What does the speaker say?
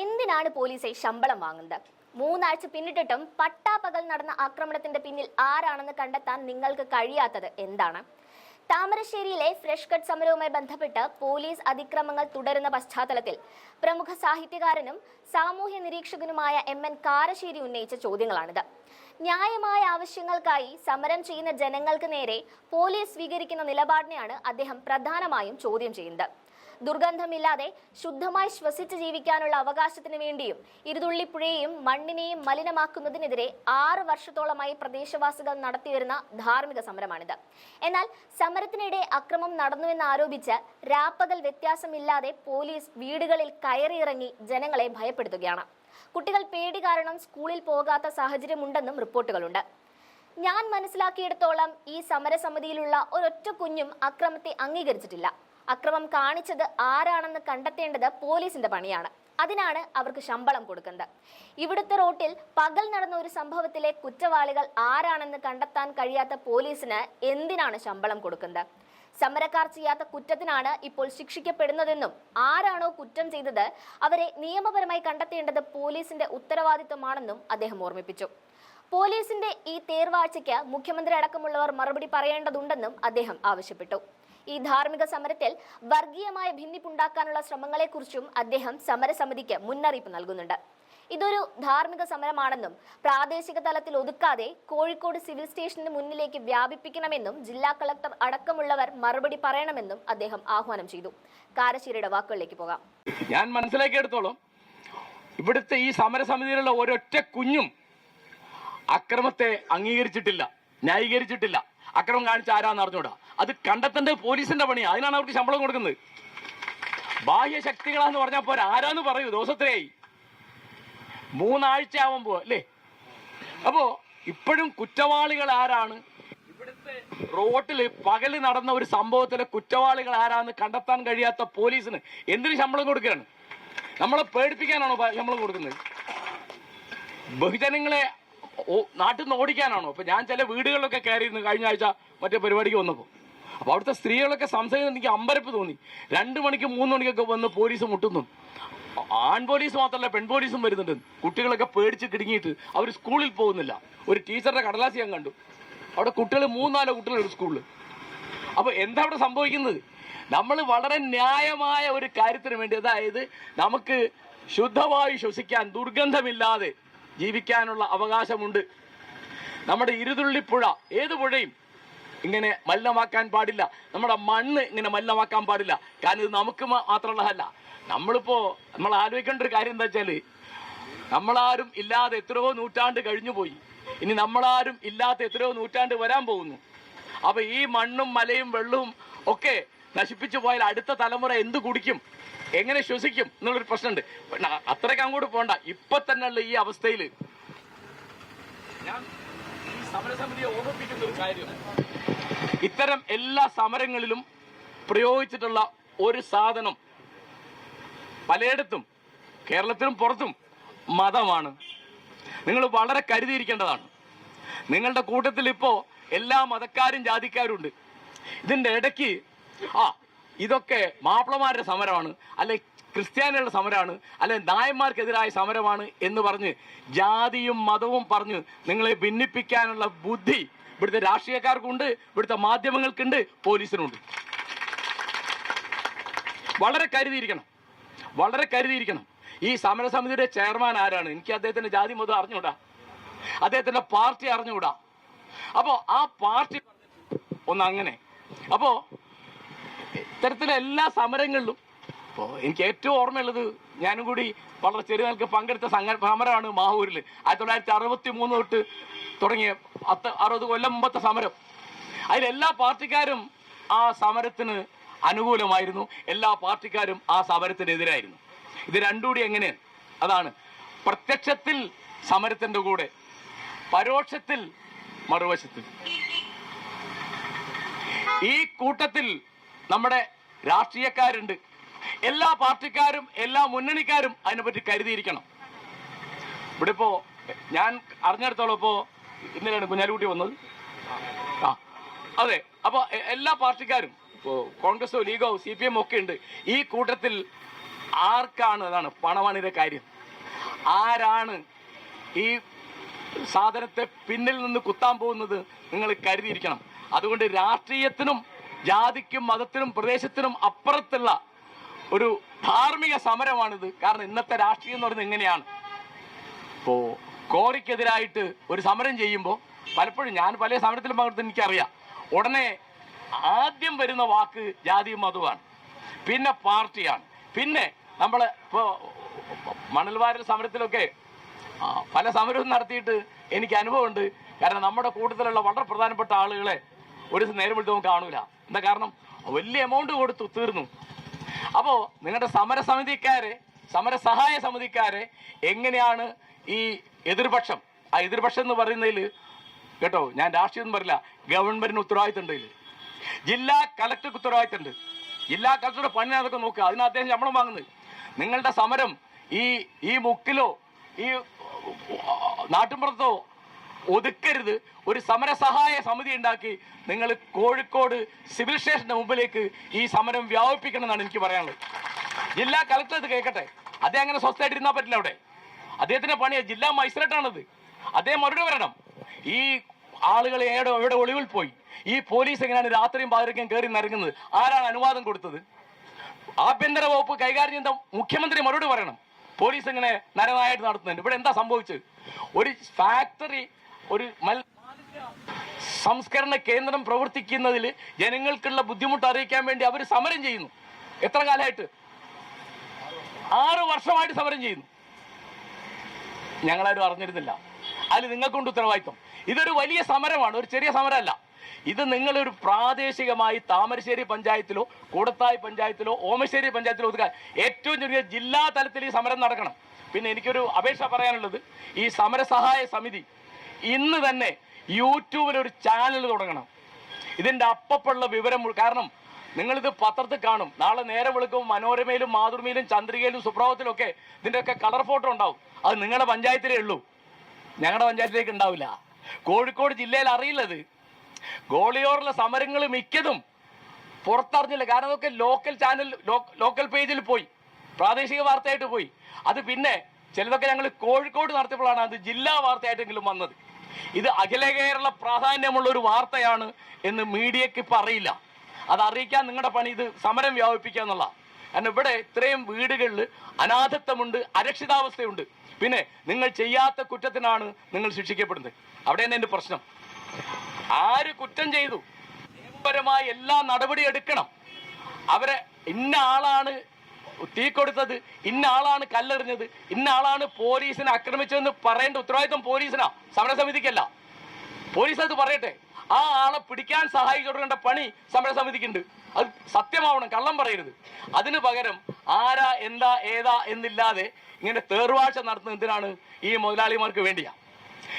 എന്തിനാണ് പോലീസെ ശമ്പളം വാങ്ങുന്നത്? മൂന്നാഴ്ച പിന്നിട്ടിട്ടും പട്ടാപ്പകൽ നടന്ന ആക്രമണത്തിന്റെ പിന്നിൽ ആരാണെന്ന് കണ്ടെത്താൻ നിങ്ങൾക്ക് കഴിയാത്തത് എന്താണ്? താമരശ്ശേരിയിലെ ഫ്രഷ് കട്ട് സമരവുമായി ബന്ധപ്പെട്ട് പോലീസ് അതിക്രമങ്ങൾ തുടരുന്ന പശ്ചാത്തലത്തിൽ പ്രമുഖ സാഹിത്യകാരനും സാമൂഹ്യ നിരീക്ഷകനുമായ എം എൻ കാരശ്ശേരി ഉന്നയിച്ച ചോദ്യങ്ങളാണിത്. ന്യായമായ ആവശ്യങ്ങൾക്കായി സമരം ചെയ്യുന്ന ജനങ്ങൾക്ക് നേരെ പോലീസ് സ്വീകരിക്കുന്ന നിലപാടിനെയാണ് അദ്ദേഹം പ്രധാനമായും ചോദ്യം ചെയ്യുന്നത്. ദുർഗന്ധമില്ലാതെ ശുദ്ധമായി ശ്വസിച്ച് ജീവിക്കാനുള്ള അവകാശത്തിന് വേണ്ടിയും ഇരുതുള്ളിപ്പുഴയെയും മണ്ണിനെയും മലിനമാക്കുന്നതിനെതിരെ ആറ് വർഷത്തോളമായി പ്രദേശവാസികൾ നടത്തിവരുന്ന ധാർമ്മിക സമരമാണിത്. എന്നാൽ സമരത്തിനിടെ അക്രമം നടന്നുവെന്ന് ആരോപിച്ച് രാപ്പകൽ വ്യത്യാസമില്ലാതെ പോലീസ് വീടുകളിൽ കയറിയിറങ്ങി ജനങ്ങളെ ഭയപ്പെടുത്തുകയാണ്. കുട്ടികൾ പേടി കാരണം സ്കൂളിൽ പോകാത്ത സാഹചര്യമുണ്ടെന്നും റിപ്പോർട്ടുകളുണ്ട്. ഞാൻ മനസ്സിലാക്കിയിടത്തോളം ഈ സമരസമിതിയിലുള്ള ഒരൊറ്റ കുഞ്ഞും അക്രമത്തെ അംഗീകരിച്ചിട്ടില്ല. അക്രമം കാണിച്ചത് ആരാണെന്ന് കണ്ടെത്തേണ്ടത് പോലീസിന്റെ പണിയാണ്. അതിനാണ് അവർക്ക് ശമ്പളം കൊടുക്കുന്നത്. ഇവിടുത്തെ റോട്ടിൽ പകൽ നടന്ന ഒരു സംഭവത്തിലെ കുറ്റവാളികൾ ആരാണെന്ന് കണ്ടെത്താൻ കഴിയാത്ത പോലീസിന് എന്തിനാണ് ശമ്പളം കൊടുക്കുന്നത്? സമരക്കാർ ചെയ്യാത്ത കുറ്റത്തിനാണ് ഇപ്പോൾ ശിക്ഷിക്കപ്പെടുന്നതെന്നും ആരാണോ കുറ്റം ചെയ്തത് അവരെ നിയമപരമായി കണ്ടെത്തേണ്ടത് പോലീസിന്റെ ഉത്തരവാദിത്തമാണെന്നും അദ്ദേഹം ഓർമ്മിപ്പിച്ചു. പോലീസിന്റെ ഈ തേർവാഴ്ചയ്ക്ക് മുഖ്യമന്ത്രി അടക്കമുള്ളവർ മറുപടി പറയേണ്ടതുണ്ടെന്നും അദ്ദേഹം ആവശ്യപ്പെട്ടു. ഈ ധാർമ്മിക സമരത്തിൽ വർഗീയമായ ഭിന്നിപ്പുണ്ടാക്കാനുള്ള ശ്രമങ്ങളെക്കുറിച്ചും അദ്ദേഹം സമരസമിതിക്ക് മുന്നറിയിപ്പ് നൽകുന്നുണ്ട്. ഇതൊരു ധാർമ്മിക സമരമാണെന്നും പ്രാദേശിക തലത്തിൽ ഒതുക്കാതെ കോഴിക്കോട് സിവിൽ സ്റ്റേഷന് മുന്നിലേക്ക് വ്യാപിപ്പിക്കണമെന്നും ജില്ലാ കളക്ടർ അടക്കമുള്ളവർ മറുപടി പറയണമെന്നും അദ്ദേഹം ആഹ്വാനം ചെയ്തു. കാരശ്ശേരിയുടെ വാക്കുകളിലേക്ക് പോകാം. ഞാൻ മനസ്സിലാക്കിയെടുത്തോളം ഇവിടുത്തെ ഈ സമരസമിതിയിലുള്ള ഒരൊറ്റ കുഞ്ഞും അക്രമത്തെ അംഗീകരിച്ചിട്ടില്ല ന്യായീകരിച്ചിട്ടില്ല. അക്രമം കാണിച്ച ആരാന്ന് അറിഞ്ഞൂടാ അത് കണ്ടെത്തേണ്ടത് പോലീസിന്റെ പണി അതിനാണ് അവർക്ക് ശമ്പളം കൊടുക്കുന്നത്. ബാഹ്യ ശക്തികളാന്ന് പറഞ്ഞാൽ പോരാ. ആരാന്ന് പറയൂ ദിവസത്തിലായി. മൂന്നാഴ്ച ആവുമ്പോ അല്ലേ? അപ്പോ ഇപ്പോഴും കുറ്റവാളികൾ ആരാണ്? ഇവിടുത്തെ റോട്ടിൽ പകൽ നടന്ന ഒരു സംഭവത്തിലെ കുറ്റവാളികൾ ആരാന്ന് കണ്ടെത്താൻ കഴിയാത്ത പോലീസിന് എന്തിനു ശമ്പളം കൊടുക്കുകയാണ്? നമ്മളെ പേടിപ്പിക്കാനാണോ ശമ്പളം കൊടുക്കുന്നത്? ബഹുജനങ്ങളെ നാട്ടിൽ നിന്ന് ഓടിക്കാനാണോ? അപ്പൊ ഞാൻ ചില വീടുകളിലൊക്കെ കയറിയിരുന്നു കഴിഞ്ഞ ആഴ്ച മറ്റേ പരിപാടിക്ക് വന്നപ്പോൾ അപ്പൊ അവിടുത്തെ സ്ത്രീകളൊക്കെ സംസാരിക്കുന്നത് എനിക്ക് അമ്പരപ്പ് തോന്നി. രണ്ടു മണിക്കും മൂന്ന് മണിക്കൊക്കെ വന്ന് പോലീസ് മുട്ടുന്നു. ആൺ പോലീസ് മാത്രമല്ല പെൺ പോലീസും വരുന്നുണ്ട്. കുട്ടികളൊക്കെ പേടിച്ച് കിടുങ്ങിയിട്ട് അവർ സ്കൂളിൽ പോകുന്നില്ല. ഒരു ടീച്ചറുടെ കടലാസ് ഞാൻ കണ്ടു. അവിടെ കുട്ടികൾ മൂന്നാലോ കുട്ടികളുണ്ട് സ്കൂളിൽ അപ്പൊ എന്താ അവിടെ സംഭവിക്കുന്നത്? നമ്മൾ വളരെ ന്യായമായ ഒരു കാര്യത്തിന് വേണ്ടി അതായത് നമുക്ക് ശുദ്ധമായി ശ്വസിക്കാൻ ദുർഗന്ധമില്ലാതെ ജീവിക്കാനുള്ള അവകാശമുണ്ട്. നമ്മുടെ ഇരുതുള്ളിപ്പുഴ ഏത് പുഴയും ഇങ്ങനെ മലിനമാക്കാൻ പാടില്ല. നമ്മുടെ മണ്ണ് ഇങ്ങനെ മലിനമാക്കാൻ പാടില്ല. കാരണം ഇത് നമുക്ക് മാത്രമുള്ളതല്ല. നമ്മളിപ്പോ നമ്മൾ ആലോചിക്കേണ്ട ഒരു കാര്യം എന്താ വെച്ചാൽ നമ്മളാരും ഇല്ലാതെ എത്രയോ നൂറ്റാണ്ട് കഴിഞ്ഞു പോയി ഇനി നമ്മളാരും ഇല്ലാത്ത എത്രയോ നൂറ്റാണ്ട് വരാൻ പോകുന്നു. അപ്പൊ ഈ മണ്ണും മലയും വെള്ളവും ഒക്കെ നശിപ്പിച്ചു പോയാൽ അടുത്ത തലമുറ എന്ത് കുടിക്കും? എങ്ങനെ ശ്വസിക്കും? എന്നുള്ളൊരു പ്രശ്നമുണ്ട്. അത്രയ്ക്ക് അങ്ങോട്ട് പോണ്ട. ഇപ്പൊ തന്നെയുള്ള ഈ അവസ്ഥയിൽ ഞാൻ സമരസമിതിയെ ഓർമ്മിപ്പിക്കുന്ന ഒരു കാര്യം. ഇത്തരം എല്ലാ സമരങ്ങളിലും പ്രയോഗിച്ചിട്ടുള്ള ഒരു സാധനം പലയിടത്തും കേരളത്തിലും പുറത്തും മതമാണ്. നിങ്ങൾ വളരെ കരുതിയിരിക്കേണ്ടതാണ്. നിങ്ങളുടെ കൂട്ടത്തിൽ ഇപ്പോൾ എല്ലാ മതക്കാരും ജാതിക്കാരും ഉണ്ട് ഇതിന്റെ ഇടയ്ക്ക് ആ ഇതൊക്കെ മാപ്പിളമാരുടെ സമരമാണ് അല്ലെ ക്രിസ്ത്യാനികളുടെ സമരമാണ് അല്ലെ നായന്മാർക്കെതിരായ സമരമാണ് എന്ന് പറഞ്ഞ് ജാതിയും മതവും പറഞ്ഞ് നിങ്ങളെ ഭിന്നിപ്പിക്കാനുള്ള ബുദ്ധി ഇവിടുത്തെ രാഷ്ട്രീയക്കാർക്കുണ്ട് ഇവിടുത്തെ മാധ്യമങ്ങൾക്കുണ്ട് പോലീസിനുണ്ട്. വളരെ കരുതിയിരിക്കണം. വളരെ കരുതിയിരിക്കണം. ഈ സമരസമിതിയുടെ ചെയർമാൻ ആരാണ്? എനിക്ക് അദ്ദേഹത്തിന്റെ ജാതി മതം അറിഞ്ഞുകൂടാ. അദ്ദേഹത്തിന്റെ പാർട്ടി അറിഞ്ഞുകൂടാ. അപ്പോ ആ പാർട്ടി ഒന്ന് അങ്ങനെ. അപ്പോ ഇത്തരത്തിലെ എല്ലാ സമരങ്ങളിലും ഇപ്പോ എനിക്ക് ഏറ്റവും ഓർമ്മയുള്ളത് ഞാനും കൂടി വളരെ ചെറിയ നിലയ്ക്ക് പങ്കെടുത്ത സംഘ സമരമാണ് മാവൂരിൽ ആയിരത്തി തൊള്ളായിരത്തി അറുപത്തി മൂന്ന് തൊട്ട് തുടങ്ങിയ പത്ത് അറുപത് കൊല്ലം മുമ്പത്തെ സമരം. അതിലെല്ലാ പാർട്ടിക്കാരും ആ സമരത്തിന് അനുകൂലമായിരുന്നു. എല്ലാ പാർട്ടിക്കാരും ആ സമരത്തിനെതിരായിരുന്നു. ഇത് രണ്ടും കൂടി എങ്ങനെ? അതാണ്. പ്രത്യക്ഷത്തിൽ സമരത്തിന്റെ കൂടെ പരോക്ഷത്തിൽ മറുവശത്തിൽ ഈ കൂട്ടത്തിൽ നമ്മുടെ രാഷ്ട്രീയക്കാരുണ്ട്. എല്ലാ പാർട്ടിക്കാരും എല്ലാ മുന്നണിക്കാരും അതിനെപ്പറ്റി കരുതിയിരിക്കണം. ഇവിടെ ഇപ്പോ ഞാൻ അറിഞ്ഞെടുത്തോളം ഇപ്പോ ഇന്നലെയാണ് കുഞ്ഞാലിക്കുട്ടി വന്നത്. ആ അതെ അപ്പോൾ എല്ലാ പാർട്ടിക്കാരും ഇപ്പോ കോൺഗ്രസോ ലീഗോ സി പി എം ഒക്കെ ഉണ്ട്. ഈ കൂട്ടത്തിൽ ആർക്കാണ് അതാണ് പണമാണ് ഇതിന്റെ കാര്യം? ആരാണ് ഈ സാധനത്തെ പിന്നിൽ നിന്ന് കുത്താൻ പോകുന്നത് നിങ്ങൾ കരുതിയിരിക്കണം. അതുകൊണ്ട് രാഷ്ട്രീയത്തിനും ജാതിക്കും മതത്തിനും പ്രദേശത്തിനും അപ്പുറത്തുള്ള ഒരു ധാർമ്മിക സമരമാണിത്. കാരണം ഇന്നത്തെ രാഷ്ട്രീയം എന്ന് പറയുന്നത് എങ്ങനെയാണ് ഇപ്പോ കോറിക്കെതിരായിട്ട് ഒരു സമരം ചെയ്യുമ്പോൾ പലപ്പോഴും ഞാൻ പല സമരത്തിലും പങ്കെടുത്ത് എനിക്കറിയാം. ഉടനെ ആദ്യം വരുന്ന വാക്ക് ജാതിയും മതവുമാണ്. പിന്നെ പാർട്ടിയാണ്. പിന്നെ നമ്മൾ ഇപ്പോൾ മണൽവാരൽ സമരത്തിലൊക്കെ പല സമരവും നടത്തിയിട്ട് എനിക്ക് അനുഭവമുണ്ട്. കാരണം നമ്മുടെ കൂട്ടത്തിലുള്ള വളരെ പ്രധാനപ്പെട്ട ആളുകളെ ഒരു നേരം നേരം നമുക്ക് കാണൂല. എന്താ കാരണം? വലിയ എമൗണ്ട് കൊടുത്തു തീർന്നു. അപ്പോ നിങ്ങളുടെ സമരസമിതിക്കാരെ സമരസഹായ സമിതിക്കാരെ എങ്ങനെയാണ് ഈ എതിർപക്ഷം? ആ എതിർപക്ഷം എന്ന് പറയുന്നതിൽ കേട്ടോ ഞാൻ രാഷ്ട്രീയം പറയില്ല ഗവൺമെന്റിന് ഉത്തരവാദിത്തം ഉണ്ട് ജില്ലാ കളക്ടർക്ക് ഉത്തരവാദിത്തം ഉണ്ട്. ജില്ലാ കളക്ടറുടെ പണി അതൊക്കെ നോക്കുക അതിന് അദ്ദേഹം ശമ്പളം വാങ്ങുന്നത്. നിങ്ങളുടെ സമരം ഈ ഈ മുക്കിലോ ഈ നാട്ടിൻപുറത്തോ ഒതുക്കരുത്. ഒരു സമരസഹായ സമിതി ഉണ്ടാക്കി നിങ്ങൾ കോഴിക്കോട് സിവിൽ സ്റ്റേഷന്റെ മുമ്പിലേക്ക് ഈ സമരം വ്യാപിപ്പിക്കണം എന്നാണ് എനിക്ക് പറയാനുള്ളത്. ജില്ലാ കളക്ടർ ഇത് കേൾക്കട്ടെ. അദ്ദേഹം അങ്ങനെ സ്വസ്ഥമായിട്ട് ഇരുന്നാൽ പറ്റില്ല അവിടെ. അദ്ദേഹത്തിന്റെ പണിയാ ജില്ലാ മജിസ്ട്രേറ്റാണത്. അദ്ദേഹം മറുപടി വരണം ഈ ആളുകൾ ഏടോ എവിടെ ഒളിവിൽ പോയി? ഈ പോലീസ് എങ്ങനെയാണ് രാത്രിയും പാതിരക്കും കയറി നിറങ്ങുന്നത് ആരാണ് അനുവാദം കൊടുത്തത്? ആഭ്യന്തര വകുപ്പ് കൈകാര്യം ചെയ്ത മുഖ്യമന്ത്രി മറുപടി പറയണം. പോലീസ് എങ്ങനെ നരനായിട്ട് നടത്തുന്നുണ്ട്. ഇവിടെ എന്താ സംഭവിച്ചത്? ഒരു ഫാക്ടറി ഒരു സംസ്കരണ കേന്ദ്രം പ്രവർത്തിക്കുന്നതിൽ ജനങ്ങൾക്കുള്ള ബുദ്ധിമുട്ട് അറിയിക്കാൻ വേണ്ടി അവർ സമരം ചെയ്യുന്നു. എത്ര കാലമായിട്ട്? ആറ് വർഷമായിട്ട് സമരം ചെയ്യുന്നു. ഞങ്ങളാരും അറിഞ്ഞിരുന്നില്ല. അതിൽ നിങ്ങൾക്കുണ്ട് ഉത്തരവാദിത്വം. ഇതൊരു വലിയ സമരമാണ് ഒരു ചെറിയ സമരമല്ല. ഇത് നിങ്ങളൊരു പ്രാദേശികമായി താമരശ്ശേരി പഞ്ചായത്തിലോ കൂടത്തായി പഞ്ചായത്തിലോ ഓമശ്ശേരി പഞ്ചായത്തിലോ ഒതുക്കാൻ ഏറ്റവും ചെറിയ ജില്ലാ തലത്തിൽ ഈ സമരം നടക്കണം. പിന്നെ എനിക്കൊരു അപേക്ഷ പറയാനുള്ളത് ഈ സമരസഹായ സമിതി ഇന്ന് തന്നെ യൂട്യൂബിൽ ഒരു ചാനൽ തുടങ്ങണം. ഇതിന്റെ അപ്പപ്പുള്ള വിവരം കാരണം നിങ്ങളിത് പത്രത്തിൽ കാണും. നാളെ നേരെ വിളിക്കും മനോരമയിലും മാതൃമയിലും ചന്ദ്രികയിലും സുപ്രഭാതത്തിലും ഒക്കെ ഇതിന്റെ ഒക്കെ കളർ ഫോട്ടോ ഉണ്ടാവും. അത് നിങ്ങളുടെ പഞ്ചായത്തിലേ ഉള്ളൂ. ഞങ്ങളുടെ പഞ്ചായത്തിലേക്ക് ഉണ്ടാവില്ല. കോഴിക്കോട് ജില്ലയിൽ അറിയില്ലത്. ഗോളിയോറിലെ സമരങ്ങൾ മിക്കതും പുറത്തറിഞ്ഞില്ല. കാരണം അതൊക്കെ ലോക്കൽ ചാനൽ ലോക്കൽ പേജിൽ പോയി. പ്രാദേശിക വാർത്തയായിട്ട് പോയി. അത് പിന്നെ ചിലതൊക്കെ ഞങ്ങൾ കോഴിക്കോട് നടത്തിയപ്പോഴാണ് അത് ജില്ലാ വാർത്തയായിട്ടെങ്കിലും വന്നത്. ഇത് അഖില കേരള പ്രാധാന്യമുള്ള ഒരു വാർത്തയാണ് എന്ന് മീഡിയക്ക് ഇപ്പൊ അറിയില്ല. അത് അറിയിക്കാൻ നിങ്ങളുടെ പണി ഇത് സമരം വ്യാപിപ്പിക്കുക എന്നുള്ള. കാരണം ഇവിടെ ഇത്രയും വീടുകളിൽ അനാഥത്വമുണ്ട് അരക്ഷിതാവസ്ഥയുണ്ട്. പിന്നെ നിങ്ങൾ ചെയ്യാത്ത കുറ്റത്തിനാണ് നിങ്ങൾ ശിക്ഷിക്കപ്പെടുന്നത്. അവിടെയാണ് എന്റെ പ്രശ്നം. ആര് കുറ്റം ചെയ്തു? നിയമപരമായ എല്ലാ നടപടി എടുക്കണം. അവരെ ഇന്ന ആളാണ് തീ കൊടുത്തത് ഇന്ന ആളാണ് കല്ലെറിഞ്ഞത് ഇന്ന ആളാണ് പോലീസിനെ ആക്രമിച്ചതെന്ന് പറയേണ്ട ഉത്തരവാദിത്വം പോലീസിനാ. സമരസമിതിക്കല്ല. പോലീസ് അത് പറയട്ടെ ആ ആളെ പിടിക്കാൻ സഹായിച്ചു കൊടുക്കേണ്ട പണി സമരസമിതിക്കുണ്ട്. അത് സത്യമാവണം കള്ളം പറയരുത്. അതിനു പകരം ആരാ എന്താ ഏതാ എന്നില്ലാതെ ഇങ്ങനെ തേർവാഴ്ച നടത്തുന്നത് എന്തിനാണ് ഈ മുതലാളിമാർക്ക് വേണ്ടിയാ.